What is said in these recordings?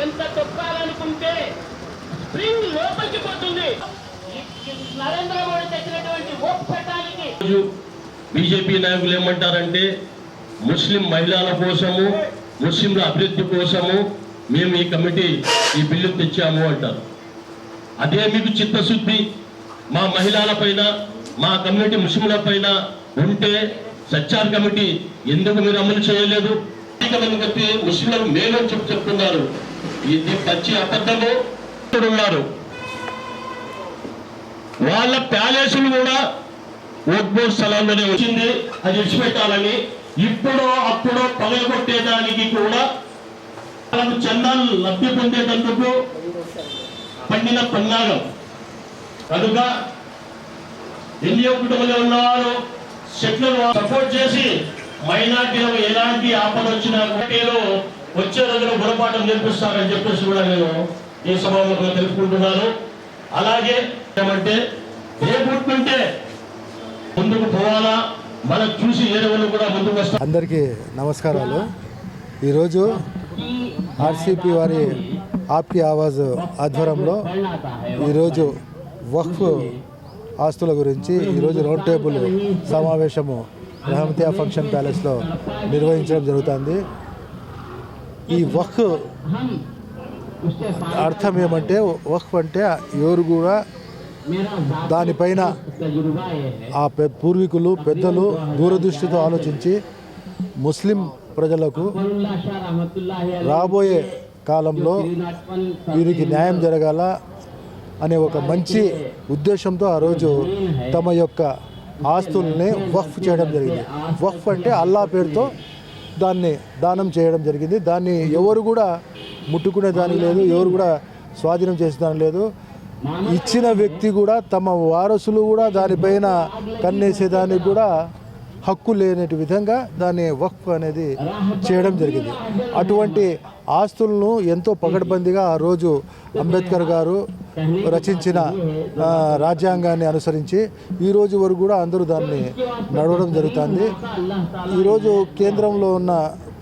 ఎంత చెప్పాలనుకుంటే స్ప్రింగ్ లోపలికి పోతుంది. నరేంద్ర మోడీ తెచ్చినటువంటి ఒప్పటానికి బీజేపీ నాయకులు ఏమంటారంటే ముస్లిం మహిళల కోసము ముస్లింల అభివృద్ధి కోసము మేము ఈ కమిటీ ఈ బిల్లు తెచ్చాము అంటారు. అదే మీకు చిత్తశుద్ధి. మా మహిళల పైన మా కమ్యూనిటీ ముస్లింల పైన ఉంటే సచ్చార్ కమిటీ ఎందుకు మీరు అమలు చేయలేదు? ముస్లింలకు మేలు చెప్పు చెప్తున్నారు. ఇది పచ్చి అబద్ధము ఉన్నారు వాళ్ళ ప్యాలెస్లు కూడా ఓట్బోర్డ్ స్థలాల్లోనే వచ్చింది అది విడిచిపెట్టాలని. ఇప్పుడో అప్పుడు పగలగొట్టేదానికి కూడా వాళ్ళకు చందాలు లబ్ధి పొందేటందుకు పండిన పన్నాగం. కనుక ఎన్నియో కుటుంబంలో ఉన్నవారు సెట్లను సపోర్ట్ చేసి మైనార్టీలకు ఎలాంటి ఆపద వచ్చినా ఒకటేలో వచ్చే రోజున గుణపాఠం నేర్పిస్తారని చెప్పేసి కూడా నేను ఈ సభాముఖంగా తెలుసుకుంటున్నాను అలాగే ఏమంటే ఏ ముందుకు పోవాలా? మనం చూసి ఏ కూడా ముందుకు వస్తాం అందరికీ నమస్కారాలు. ఈరోజు ఆర్సిపి వారి ఆప్కి ఆవాజ్ ఆధ్వర్యంలో ఈరోజు వక్ఫ్ ఆస్తుల గురించి ఈరోజు రౌండ్ టేబుల్ సమావేశము రహమతియా ఫంక్షన్ ప్యాలెస్లో నిర్వహించడం జరుగుతుంది. ఈ వక్ అర్థం ఏమంటే వక్ఫ్ అంటే ఎవరు కూడా దానిపైన ఆ పె పూర్వీకులు పెద్దలు దూరదృష్టితో ఆలోచించి ముస్లిం ప్రజలకు రాబోయే కాలంలో వీరికి న్యాయం జరగాల అనే ఒక మంచి ఉద్దేశంతో ఆ రోజు తమ యొక్క ఆస్తుల్ని వక్ఫ్ చేయడం జరిగింది. వక్ఫ్ అంటే అల్లా పేరుతో దాన్ని దానం చేయడం జరిగింది. దాన్ని ఎవరు కూడా ముట్టుకునే దానికి లేదు ఎవరు కూడా స్వాధీనం చేసేదానికి లేదు. ఇచ్చిన వ్యక్తి కూడా తమ వారసులు కూడా దానిపైన కన్నేసేదానికి కూడా హక్కు లేని విధంగా దాన్ని వక్ఫ్ అనేది చేయడం జరిగింది. అటువంటి ఆస్తులను ఎంతో పగడ్బందీగా ఆ రోజు అంబేద్కర్ గారు రచించిన రాజ్యాంగాన్ని అనుసరించి ఈ రోజు వరకు కూడా అందరూ దాన్ని నడవడం జరుగుతుంది. ఈరోజు కేంద్రంలో ఉన్న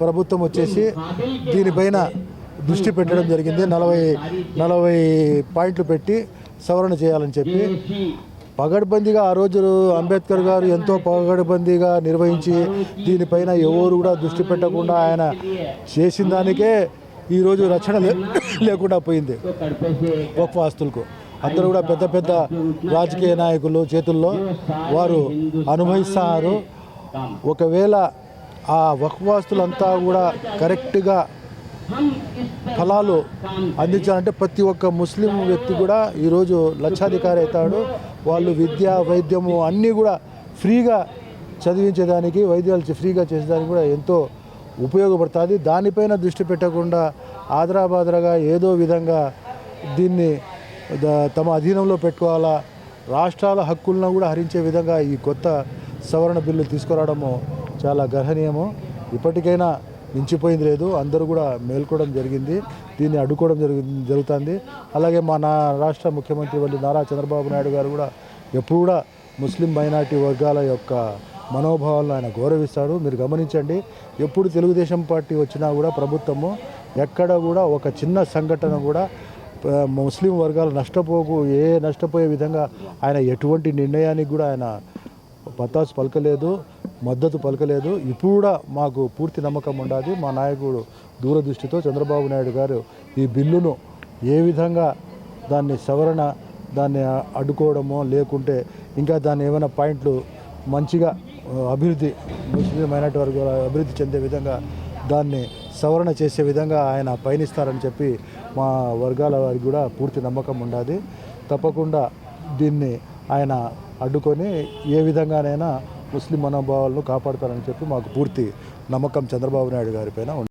ప్రభుత్వం వచ్చేసి దీనిపైన దృష్టి పెట్టడం జరిగింది. నలభై నలభై పాయింట్లు పెట్టి సవరణ చేయాలని చెప్పి పగడ్బందీగా ఆ రోజు అంబేద్కర్ గారు ఎంతో పగడ్బందీగా నిర్వహించి దీనిపైన ఎవరు కూడా దృష్టి పెట్టకుండా ఆయన చేసిన దానికే ఈరోజు రక్షణ లేకుండా పోయింది గొప్ప ఆస్తులకు. అందరూ కూడా పెద్ద పెద్ద రాజకీయ నాయకులు చేతుల్లో వారు అనుభవిస్తున్నారు. ఒకవేళ ఆ వక్వాస్తులంతా కూడా కరెక్ట్గా ఫలాలు అందించాలంటే ప్రతి ఒక్క ముస్లిం వ్యక్తి కూడా ఈరోజు లక్షాధికారి అవుతాడు. వాళ్ళు విద్య వైద్యము అన్నీ కూడా ఫ్రీగా చదివించేదానికి వైద్యాలు ఫ్రీగా చేసేదానికి కూడా ఎంతో ఉపయోగపడుతుంది. దానిపైన దృష్టి పెట్టకుండా ఆదరాబాదరగా ఏదో విధంగా దీన్ని తమ అధీనంలో పెట్టుకోవాలా? రాష్ట్రాల హక్కులను కూడా హరించే విధంగా ఈ కొత్త సవరణ బిల్లు తీసుకురావడము చాలా గర్హనీయము. ఇప్పటికైనా మించిపోయింది లేదు. అందరూ కూడా మేల్కోవడం జరిగింది. దీన్ని అడ్డుకోవడం జరిగింది జరుగుతుంది. అలాగే మా నా రాష్ట్ర ముఖ్యమంత్రి వంటి నారా చంద్రబాబు నాయుడు గారు కూడా ఎప్పుడు కూడా ముస్లిం మైనార్టీ వర్గాల యొక్క మనోభావాలను ఆయన గౌరవిస్తాడు. మీరు గమనించండి ఎప్పుడు తెలుగుదేశం పార్టీ వచ్చినా కూడా ప్రభుత్వము ఎక్కడ కూడా ఒక చిన్న సంఘటన కూడా ముస్లిం వర్గాలు నష్టపోకు ఏ నష్టపోయే విధంగా ఆయన ఎటువంటి నిర్ణయానికి కూడా ఆయన పతాసు పలకలేదు. మద్దతు పలకలేదు. ఇప్పుడు కూడా మాకు పూర్తి నమ్మకం ఉండాలి మా నాయకుడు దూరదృష్టితో చంద్రబాబు నాయుడు గారు ఈ బిల్లును ఏ విధంగా దాన్ని సవరణ దాన్ని అడ్డుకోవడమో లేకుంటే ఇంకా దాన్ని ఏమైనా పాయింట్లు మంచిగా అభివృద్ధి ముస్లిం మైనార్టీ వర్గాల అభివృద్ధి చెందే విధంగా దాన్ని సవరణ చేసే విధంగా ఆయన పయనిస్తారని చెప్పి మా వర్గాల వారికి కూడా పూర్తి నమ్మకం ఉండాలి తప్పకుండా దీన్ని ఆయన అడ్డుకొని ఏ విధంగానైనా ముస్లిం మనోభావాలను కాపాడతారని చెప్పి మాకు పూర్తి నమ్మకం చంద్రబాబు నాయుడు గారి పైన ఉంది.